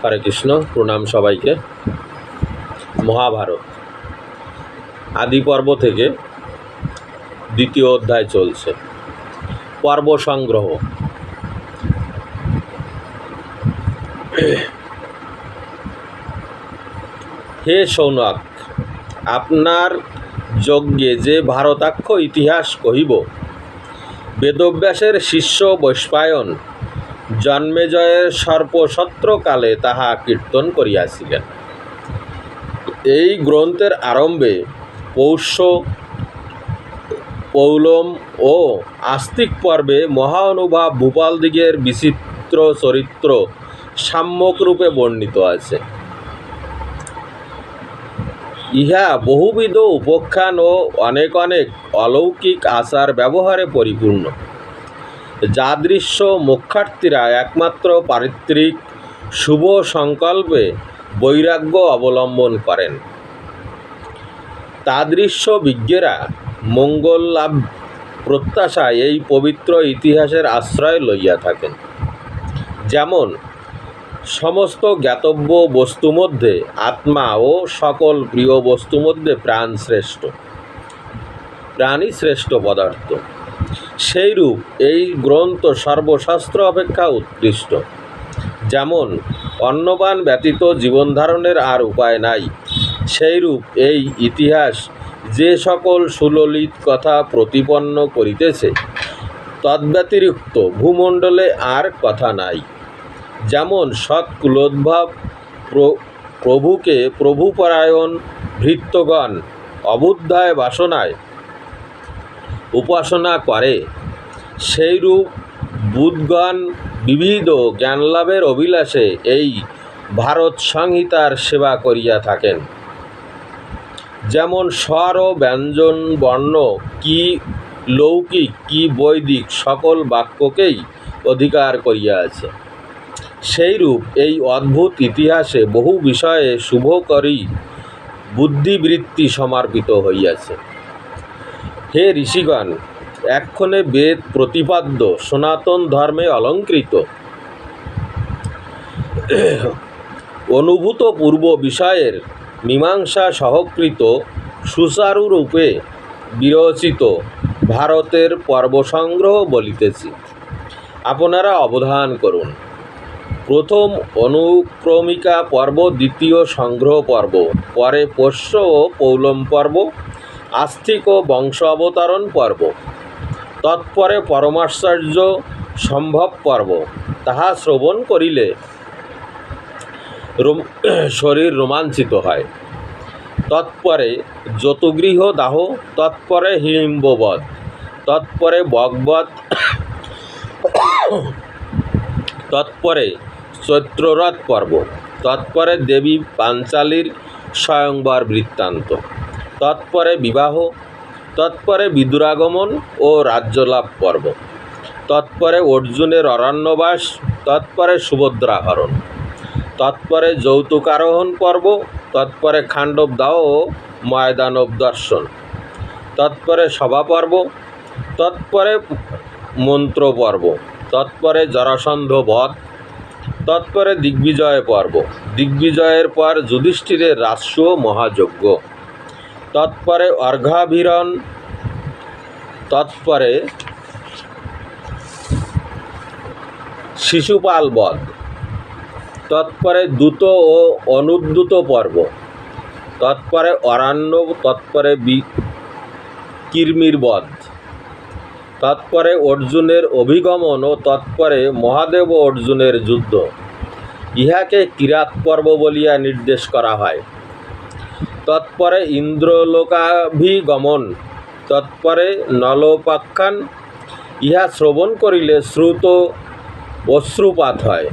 হরে কৃষ্ণ, প্রণাম সবাইকে। মহাভারত, আদি পর্ব থেকে দ্বিতীয় অধ্যায় চলছে। পর্ব সংগ্রহ। হে সৌনক, আপনার যজ্ঞে যে ভারতাক্ষ ইতিহাস কহিব, বেদব্যাসের শিষ্য বৈশ্বায়ন জন্মেজয়ের সর্পসত্রকালে তাহা কীর্তন করিয়াছিলেন। এই গ্রন্থের আরম্ভে পৌষ্য, পৌলম ও আস্তিক পর্বে মহানুভাব ভূপালদিগের বিচিত্র চরিত্র সাম্যকরূপে বর্ণিত আছে। ইহা বহুবিধ উপাখ্যান ও অনেক অনেক অলৌকিক আচার ব্যবহারে পরিপূর্ণ। যাদৃশ্য মোক্ষার্থীরা একমাত্র পারিত্রিক শুভ সংকল্পে বৈরাগ্য অবলম্বন করেন। তাদৃশ্য বিজ্ঞেরা মঙ্গল লাভ প্রত্যাশায় এই পবিত্র ইতিহাসের আশ্রয় লইয়া থাকেন। যেমন, সমস্ত জ্ঞাতব্য বস্তু মধ্যে আত্মা ও সকল প্রিয় বস্তু মধ্যে প্রাণ শ্রেষ্ঠ প্রাণী শ্রেষ্ঠ পদার্থ। সেইরূপ এই গ্রন্থ সর্বশাস্ত্র অপেক্ষা উৎকৃষ্ট। যেমন অন্নবান ব্যতীত জীবনধারণের আর উপায় নাই। সেইরূপ এই ইতিহাস যে সকল সুললিত কথা প্রতিপন্ন করিতেছে, তদ্ব্যতিরিক্ত ভূমণ্ডলে আর কথা নাই। যেমন সৎ কুলোদ্ভাব প্র- প্রভুকে প্রভুপরায়ণ ভৃত্যগণ অবুদ্ধায় বাসনায় উপাসনা করে। সেইরূপ বুধগণ বিবিধ জ্ঞানলাভের অভিলাষে এই ভারত সংহিতার সেবা করিয়া থাকেন। যেমন স্বর ও ব্যঞ্জন, বর্ণ, কি লৌকিক, কি বৈদিক সকল বাক্যকেই অধিকার করিয়া আছে। সেইরূপ এই অদ্ভুত ইতিহাসে বহু বিষয়ে শুভকরী বুদ্ধিবৃত্তি সমর্পিত হইয়াছে। হে ঋষিগণ, এক্ষণে বেদ প্রতিপাদ্য, সনাতন ধর্মে অলঙ্কৃত। অনুভূত পূর্ব বিষয়ের মীমাংসা সহকৃত সুচারুরূপে বিরচিত ভারতের পর্বসংগ্রহ বলিতেছি। আপনারা অবধান করুন। প্রথম অনুক্রমিকা পর্ব, দ্বিতীয় সংগ্রহ পর্ব, পরে পোষ্য ও পৌলম পর্ব আস্তিক ও বংশ অবতারণ পর্ব। তৎপরে পরমাশ্চর্য সম্ভব পর্ব, তাহা শ্রবণ করিলে শরীর রোমাঞ্চিত হয়। তৎপরে যতগৃহ দাহ, তৎপরে হিড়িম্ববধ তৎপরে বগবধ তৎপরে চৈত্ররথ পর্ব, তৎপরে দেবী পাঞ্চালীর স্বয়ংবর বৃত্তান্ত। তৎপরে বিবাহ, তৎপরে বিদুরাগমন ও রাজ্যলাভ পর্ব। তৎপরে অর্জুনের অরণ্যবাস, তৎপরে সুভদ্রাহরণ। তৎপরে যৌতুকারোহণ পর্ব, তৎপরে খাণ্ডব দাহ ও ময়দানব দর্শন তৎপরে সভা পর্ব তৎপরে মন্ত্র পর্ব তৎপরে জরাসন্ধ বধ, তৎপরে দিগ্বিজয় পর্ব। দিগ্বিজয়ের পর যুধিষ্ঠিরের রাস্য মহাযজ্ঞ। তৎপরে অর্ঘাভিরণ তৎপরে শিশুপাল বধ, তৎপরে দ্রুত ও অনুদ্যুত পর্ব, তৎপরে অরণ্য, তৎপরে কির্মির বধ, তৎপরে অর্জুনের অভিগমন ও তৎপরে মহাদেব অর্জুনের যুদ্ধ। ইহাকে কিরাত পর্ব বলিয়া নির্দেশ করা হয়। তৎপরে ইন্দ্রলোকাভিগমন, তৎপরে নলোপাখ্যান, ইহা শ্রবণ করিলে শ্রুত অশ্রুপাত হয়।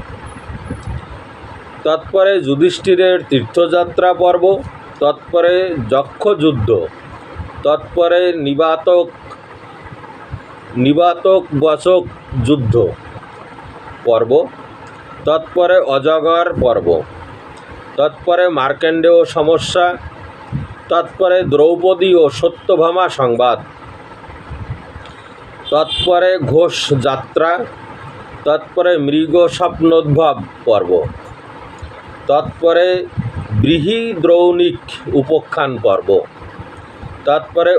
তৎপরে যুধিষ্ঠিরের তীর্থযাত্রা পর্ব, তৎপরে যক্ষযুদ্ধ, তৎপরে নিবাতক নিবাতক বচক যুদ্ধ পর্ব, তৎপরে অজগর পর্ব, তৎপরে মার্কেন্ডেয় সমস্যা তৎপরে দ্রৌপদী ও সত্যভামা সংবাদ। তৎপরে ঘোষ যাত্রা, তৎপরে মৃগ স্বপ্নোদ্ভব পর্ব, তৎপরে বৃহিদ্রৌণিক উপখ্যান পর্ব, তৎপরে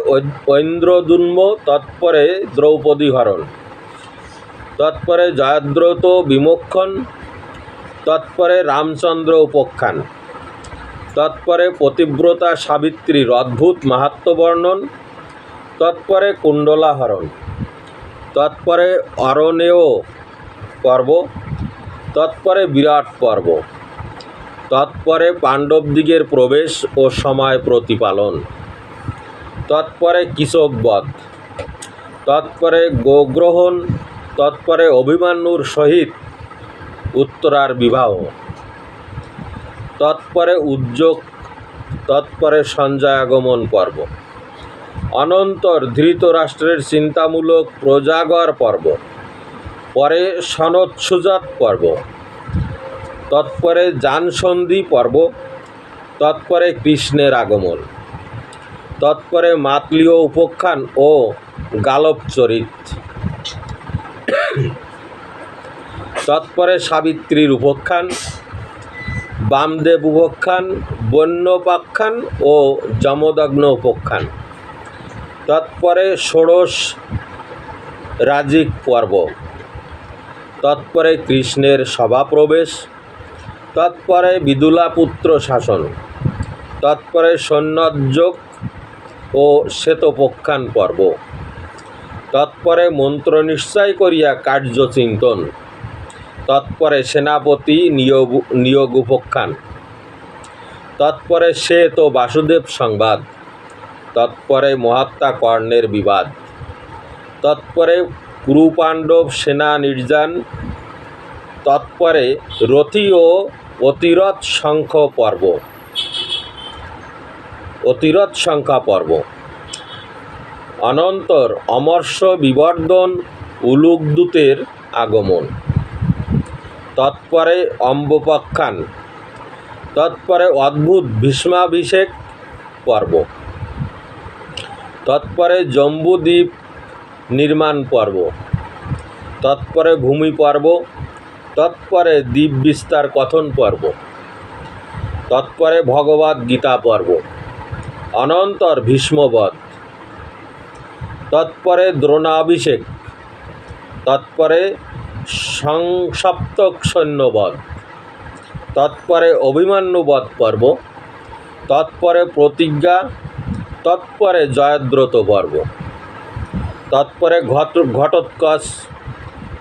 ঐন্দ্রদুন্ম, তৎপরে দ্রৌপদী হরণ, তৎপরে জয়দ্রত বিমোক্ষণ, তৎপরে রামচন্দ্র উপাখ্যান। তৎপরে পতিব্রতা সাবিত্রীর অদ্ভুত মাহাত্ম বর্ণন, তৎপরে কুণ্ডলাহরণ, তৎপরে অরণেয় পর্ব, তৎপরে বিরাট পর্ব, তৎপরে পাণ্ডবদিগের প্রবেশ ও সময় প্রতিপালন, তৎপরে কৃষকবধ তৎপরে গোগ্রহণ, তৎপরে অভিমান্যুর সহিত উত্তরার বিবাহ। তৎপরে উদ্যোগ, তৎপরে সঞ্জয় আগমন পর্ব। অনন্তর ধৃতরাষ্ট্রের চিন্তামূলক প্রজাগর পর্ব। পরে সনৎসুজাত পর্ব। তৎপরে যানসন্ধি পর্ব। তৎপরে কৃষ্ণের আগমন। তৎপরে মাতলীয় উপাখ্যান ও গালব চরিত। তৎপরে সাবিত্রীর উপাখ্যান। বামদেব উপাখ্যান বন্যপাখ্যান ও যমদগ্ন উপাখ্যান তৎপরে ষোড়শ রাজিক পর্ব। তৎপরে কৃষ্ণের সভাপ্রবেশ। তৎপরে বিদুলাপুত্র শাসন। তৎপরে সৈন্যযোগ ও শ্বেতপক্ষান পর্ব। তৎপরে মন্ত্র নিশ্চয় করিয়া কার্য চিন্তন। তৎপরে সেনাপতি নিয়োগ নিয়োগ উপখ্যান। তৎপরে শ্বেত ও বাসুদেব সংবাদ। তৎপরে মহাত্মা কর্ণের বিবাদ। তৎপরে কুরুপাণ্ডব সেনা নির্যান। তৎপরে রথি ও অতিরথ শঙ্খ পর্ব। অতিরথ সংখ্যা পর্ব। অনন্তর অমর্ষ বিবর্ধন উলুকদূতের আগমন। তৎপরে অম্বপাখ্যান তৎপরে অদ্ভুত ভীষ্মাভিষেক পর্ব। তৎপরে জম্বুদ্বীপ নির্মাণ পর্ব। তৎপরে ভূমি পর্ব। তৎপরে দ্বীপ বিস্তার কথন পর্ব। তৎপরে ভগবদ গীতা পর্ব। অনন্তর ভীষ্মবধ। তৎপরে দ্রোণাভিষেক। তৎপরে সংসপ্তক সৈন্যবধ তৎপরে অভিমান্যবধ পর্ব, তৎপরে প্রতিজ্ঞা, তৎপরে জয়দ্রত পর্ব, তৎপরে ঘট, ঘটোৎকচ,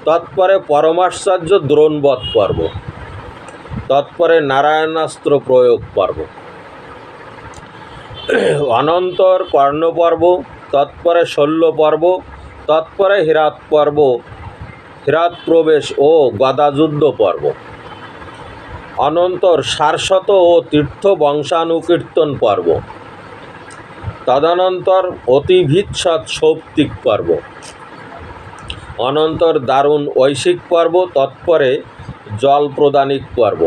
তৎপরে পরমাশ্চর্য দ্রোণবধ পর্ব, তৎপরে নারায়ণাস্ত্র প্রয়োগ পর্ব। অনন্তর কর্ণপর্ব, তৎপরে শল্য পর্ব, তৎপরে হীরাত পর্ব হীরাত প্রবেশ ও গদাযুদ্ধ পর্ব। অনন্তর সারশত ও তীর্থ বংশানুকীর্তন পর্ব। তদনন্তর অতিভিৎসৎ সৌপ্তিক পর্ব। অনন্তর দারুণ ঐশিক পর্ব, তৎপরে জল প্রদানিক পর্ব।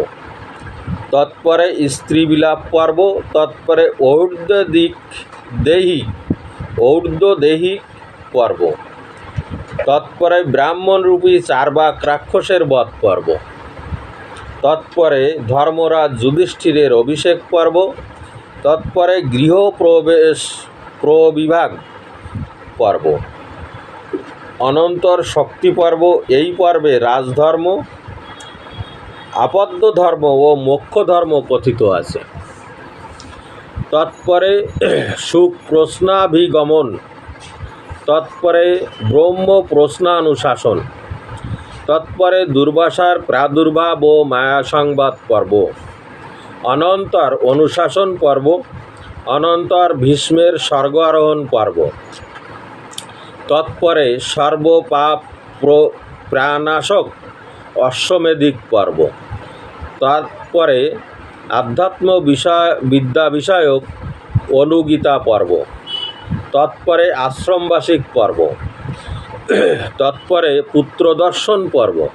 তৎপরে স্ত্রীবিলাপ পর্ব, তৎপরে ঔর্ধ্বদিক দেহি ঔর্ধ্বদেহিক পর্ব। তৎপরে ব্রাহ্মণরূপী চারবাক রাক্ষসের বধ পর্ব। তৎপরে ধর্মরাজ যুধিষ্ঠিরের অভিষেক পর্ব। তৎপরে গৃহপ্রবেশ প্রবিভাগ পর্ব। অনন্তর শক্তি পর্ব, এই পর্বে রাজধর্ম আপদ্য ধর্ম ও মোক্ষ ধর্ম কথিত আছে। তৎপরে সুপ্রশ্নাভিগমন তৎপরে ব্রহ্ম প্রশ্নানুশাসন, তৎপরে দুর্বাসার প্রাদুর্ভাব ও মায়া সংবাদ পর্ব, অনন্তর অনুশাসন পর্ব, অনন্তর ভীষ্মের স্বর্গ আরোহণ পর্ব। তৎপরে সর্বপাপ প্র- প্রাণাশক অশ্বমেধিক পর্ব। তারপরে আধ্যাত্ম বিষয় বিদ্যা বিষয়ক অনুগীতা পর্ব। তৎপরে আশ্রমবাসিক পর্ব। তৎপরে পুত্রদর্শন পর্ব।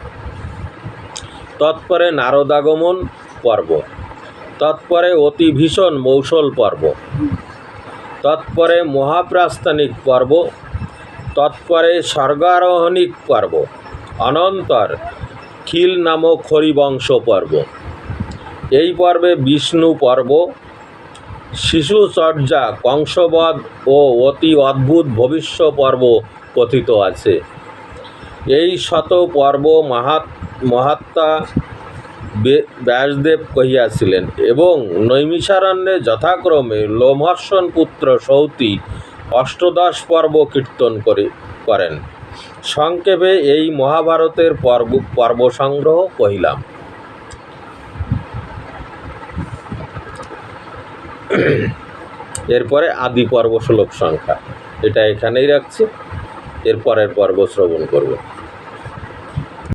তৎপরে নারদাগমন পর্ব। তৎপরে অতি ভীষণ মৌসল পর্ব। তৎপরে মহাপ্রাস্তানিক পর্ব। তৎপরে স্বর্গারোহণিক পর্ব। অনন্তর খিল নামক হরিবংশ পর্ব। এই পর্বে বিষ্ণু পর্ব। শিশু চর্যা কংসবধ ও অতি অদ্ভুত ভবিষ্য পর্ব কথিত আছে। এই শত পর্ব মাহাত, মহাত্মা ব্যাসদেব কহিয়াছিলেন এবং নৈমিষারণ্যে যথাক্রমে লোমহর্ষণ পুত্র সৌতি অষ্টদশ পর্ব কীর্তন করে, করেন। সংক্ষেপে এই মহাভারতের পর্ব পর্ব সংগ্রহ কহিলাম। এরপরে আদি পর্ব শ্লোক সংখ্যা। এটা এখানেই রাখছি। এরপরের পর্ব শ্রবণ করব।